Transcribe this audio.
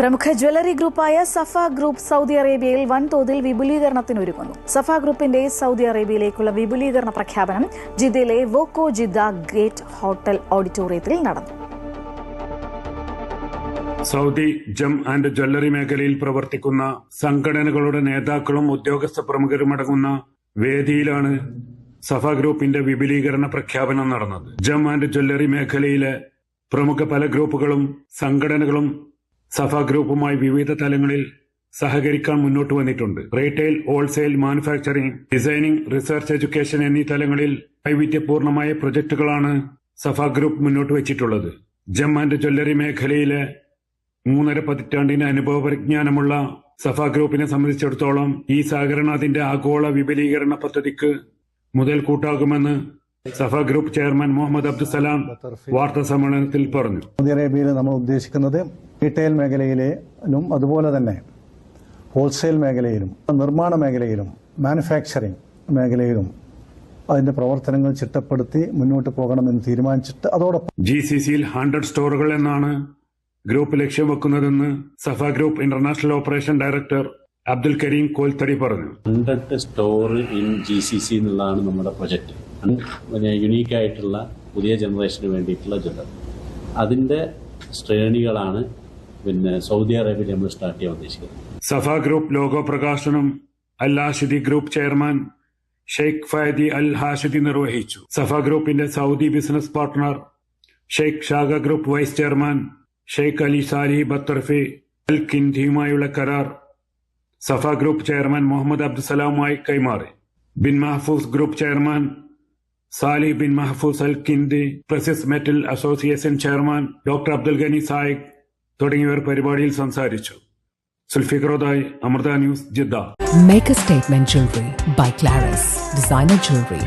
പ്രമുഖ ജ്വല്ലറി ഗ്രൂപ്പായ Safa group Saudi അറേബ്യയിൽ വൻതോതിൽ വിപുലീകരണത്തിനൊരുങ്ങുന്നു. സഫ ഗ്രൂപ്പിന്റെ സൗദി അറേബ്യയിലേക്കുള്ള വിപുലീകരണ പ്രഖ്യാപനം ജിദ്ദയിലെ വോക്കോ ജിദ്ദ ഗേറ്റ് ഹോട്ടൽ ഓഡിറ്റോറിയത്തിൽ നടന്നു. സൗദി ജം ആൻഡ് ജ്വല്ലറി മേഖലയിൽ പ്രവർത്തിക്കുന്ന സംഘടനകളുടെ നേതാക്കളും ഉദ്യോഗസ്ഥ പ്രമുഖരും അടങ്ങുന്ന വേദിയിലാണ് സഫ ഗ്രൂപ്പിന്റെ വിപുലീകരണ പ്രഖ്യാപനം നടന്നത്. ജം ആൻഡ് ജ്വല്ലറി മേഖലയിലെ പ്രമുഖ പല ഗ്രൂപ്പുകളും സംഘടനകളും സഫ ഗ്രൂപ്പുമായി വിവിധ തലങ്ങളിൽ സഹകരിക്കാൻ മുന്നോട്ട് വന്നിട്ടുണ്ട്. Retail wholesale manufacturing designing research education എന്നീ തലങ്ങളിൽ വൈവിധ്യപൂർണമായ പ്രൊജക്ടുകളാണ് സഫ ഗ്രൂപ്പ് മുന്നോട്ട് വെച്ചിട്ടുള്ളത്. ജം ആൻഡ് ജ്വല്ലറി മേഖലയിലെ മൂന്നര പതിറ്റാണ്ടിന് അനുഭവ പരിജ്ഞാനമുള്ള സഫ ഗ്രൂപ്പിനെ സംബന്ധിച്ചിടത്തോളം ഈ സഹകരണം അതിന്റെ ആഗോള വിപുലീകരണ പദ്ധതിക്ക് മുതൽ കൂട്ടാകുമെന്ന് സഫ ഗ്രൂപ്പ് ചെയർമാൻ മുഹമ്മദ് അബ്ദുസലാം വാർത്താ സമ്മേളനത്തിൽ പറഞ്ഞു. സൗദി അറേബ്യയിൽ നമ്മൾ ഉദ്ദേശിക്കുന്നത് റീറ്റെയിൽ മേഖലയിലും അതുപോലെ തന്നെ ഹോൾസെയിൽ മേഖലയിലും നിർമ്മാണ മേഖലയിലും മാനുഫാക്ചറിങ് മേഖലയിലും അതിന്റെ പ്രവർത്തനങ്ങൾ ചിട്ടപ്പെടുത്തി മുന്നോട്ട് പോകണമെന്ന് തീരുമാനിച്ചിട്ട് അതോടൊപ്പം ജി സി സിയിൽ ഹൺഡ്രഡ് സ്റ്റോറുകൾ എന്നാണ് ഗ്രൂപ്പ് ലക്ഷ്യം വെക്കുന്നതെന്ന് Safa group international operation director Abdul Karim Kolthadi പറഞ്ഞു. Hundred store in G C C എന്നുള്ളതാണ് നമ്മുടെ പ്രൊജക്ട് യുണീക്ക് ആയിട്ടുള്ള പുതിയ ജനറേഷന് വേണ്ടിയിട്ടുള്ള ജ്വല്ലറി അതിന്റെ ശ്രേണികളാണ് പിന്നെ സൗദി അറേബ്യയിൽ നമ്മൾ സ്റ്റാർട്ട് ചെയ്യാൻ ഉദ്ദേശിക്കുന്നത്. സഫ ഗ്രൂപ്പ് ലോഗോ പ്രകാശനം Al group chairman Sheikh Fayadi Al Hashidi നിർവഹിച്ചു. സഫ ഗ്രൂപ്പിന്റെ Saudi business partner Sheikh Shaga group vice chairman Sheikh Ali Sali Batharfi Al കിൻഡിയുമായുള്ള കരാർ സഫ ഗ്രൂപ്പ് ചെയർമാൻ മുഹമ്മദ് അബ്ദുസലാമുമായി കൈമാറി. Bin Mahfouz group chairman Sali Bin Mahfouz Al Kindi precious metal association chairman doctor Abdul Gani Sayeq തുടങ്ങിയവർ പരിപാടിയിൽ സംസാരിച്ചു. സുൽഫിഖറോതായി Amrita news Jeddah. Make a statement jewellery by Claras designer jewellery